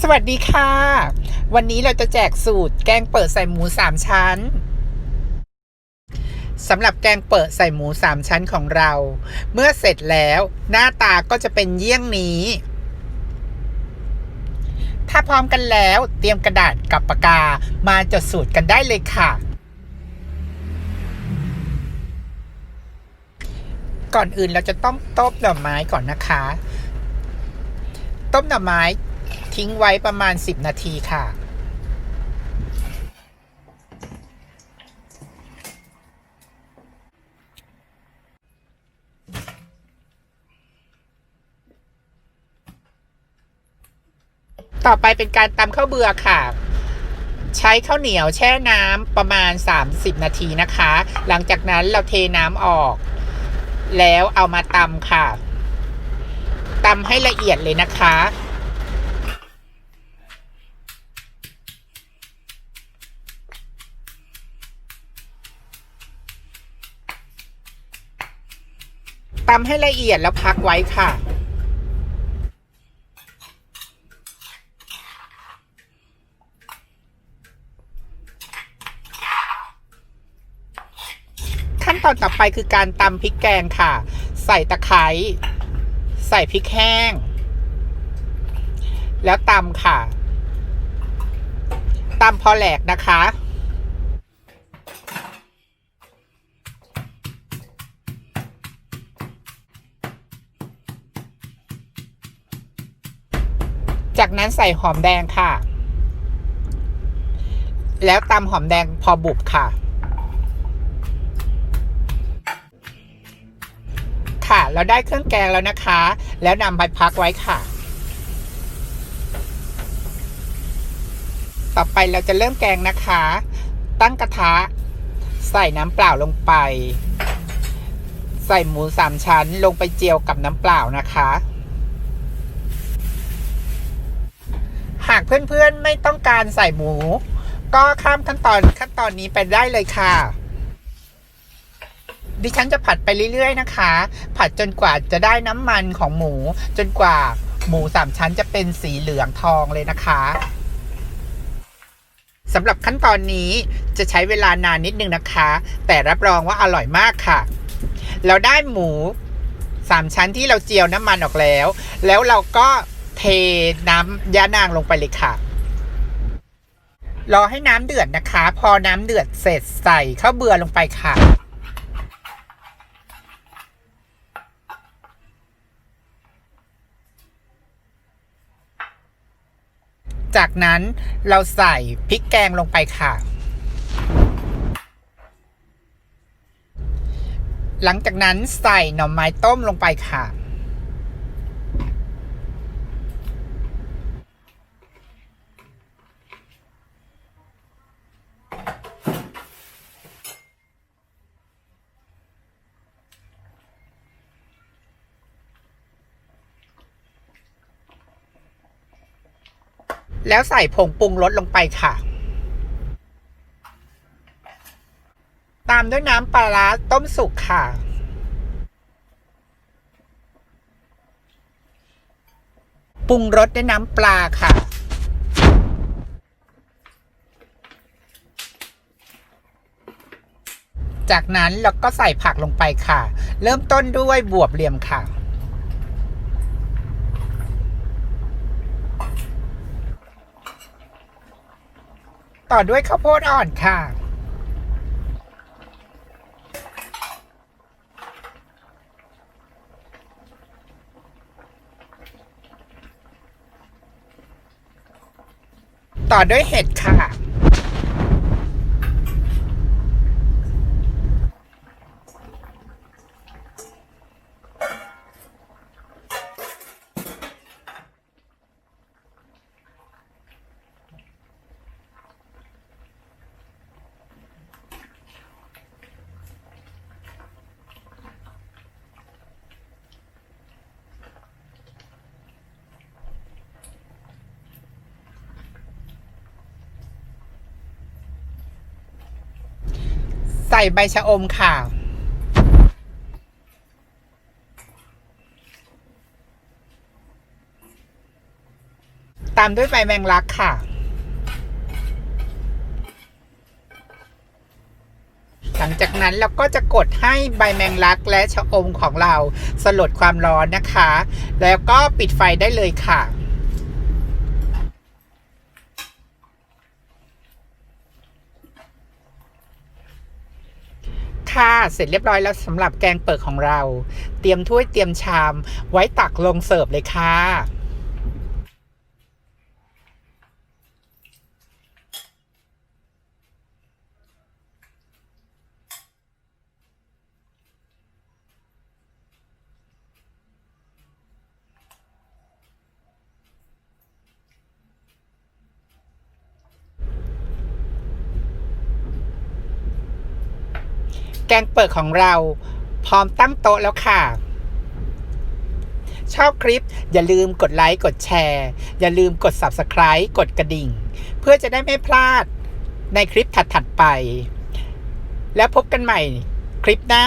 สวัสดีค่ะ วันนี้เราจะแจกสูตรแกงเปิดใส่หมูสามชั้นสำหรับแกงเปิดใส่หมูสามชั้นของเรา เมื่อเสร็จแล้วหน้าตาก็จะเป็นเยี่ยงนี้ ถ้าพร้อมกันแล้วเตรียมกระดาษกับปากกามาจดสูตรกันได้เลยค่ะ ก่อนอื่นเราจะต้มต้มหน่อไม้ก่อนนะคะ ต้มหน่อไม้ ทิ้งไว้ประมาณ 10 นาทีค่ะ ต่อไปเป็นการตำข้าวเบื่อค่ะใช้ข้าวเหนียวแช่น้ำประมาณ 30 นาทีนะคะ หลังจากนั้นเราเทน้ำออก แล้วเอามาตำค่ะตำให้ละเอียดเลยนะคะ ตำให้ละเอียดแล้วพักไว้ค่ะ ขั้นตอนต่อไปคือการตำพริกแกงค่ะ ใส่ตะไคร้ใส่พริกแห้ง แล้วตำค่ะตำพอแหลกนะคะ จากนั้นใส่หอมแดงค่ะ แล้วตำหอมแดงพอบุบค่ะ ค่ะ เราได้เครื่องแกงแล้วนะคะ แล้วนำไปพักไว้ค่ะ ต่อไปเราจะเริ่มแกงนะคะ ตั้งกระทะ ใส่น้ำเปล่าลงไป ใส่หมูสามชั้นลงไปเจียวกับน้ำเปล่านะคะ หากเพื่อนๆไม่ต้องการใส่หมู ก็ข้ามขั้นตอนขั้นตอนนี้ไปได้เลยค่ะ ดิฉันจะผัดไปเรื่อยๆนะคะ ผัดจนกว่าจะได้น้ำมันของหมู จนกว่าหมูสามชั้นจะเป็นสีเหลืองทองเลยนะคะสำหรับขั้นตอนนี้จะใช้เวลานานนิดนึงนะคะ แต่รับรองว่าอร่อยมากค่ะ เราได้หมูสามชั้นที่เราเจียวน้ำมันออกแล้ว แล้วเราก็ เทน้ำยานางลงไปเลยค่ะ รอให้น้ำเดือดนะคะ พอน้ำเดือดเสร็จใส่ข้าวเบื่อลงไปค่ะจากนั้นเราใส่พริกแกงลงไปค่ะ หลังจากนั้นใส่หน่อไม้ต้มลงไปค่ะ แล้วใส่ผงปรุงรสลงไปค่ะ ตามด้วยน้ำปลาร้าต้มสุกค่ะ ปรุงรสด้วยน้ำปลาค่ะ จากนั้นเราก็ใส่ผักลงไปค่ะ เริ่มต้นด้วยบวบเหลี่ยมค่ะ ต่อด้วยข้าวโพดอ่อนค่ะ ต่อด้วยเห็ดค่ะ ใส่ใบชะอมค่ะ ตามด้วยใบแมงลักค่ะ หลังจากนั้นเราก็จะกดให้ใบแมงลักและชะอมของเราสลดความร้อนนะคะ แล้วก็ปิดไฟได้เลยค่ะ ค่ะ เสร็จเรียบร้อยแล้วสำหรับแกงเปิดของเรา เตรียมถ้วยเตรียมชาม ไว้ตักลงเสิร์ฟเลยค่ะ แกงเปิดของเราพร้อมตั้งโต๊ะแล้วค่ะ ชอบคลิป อย่าลืมกดไลค์กดแชร์ อย่าลืมกด Subscribe กดกระดิ่ง เพื่อจะได้ไม่พลาดในคลิปถัด ๆ ไป แล้วพบกันใหม่คลิปหน้า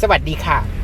สวัสดีค่ะ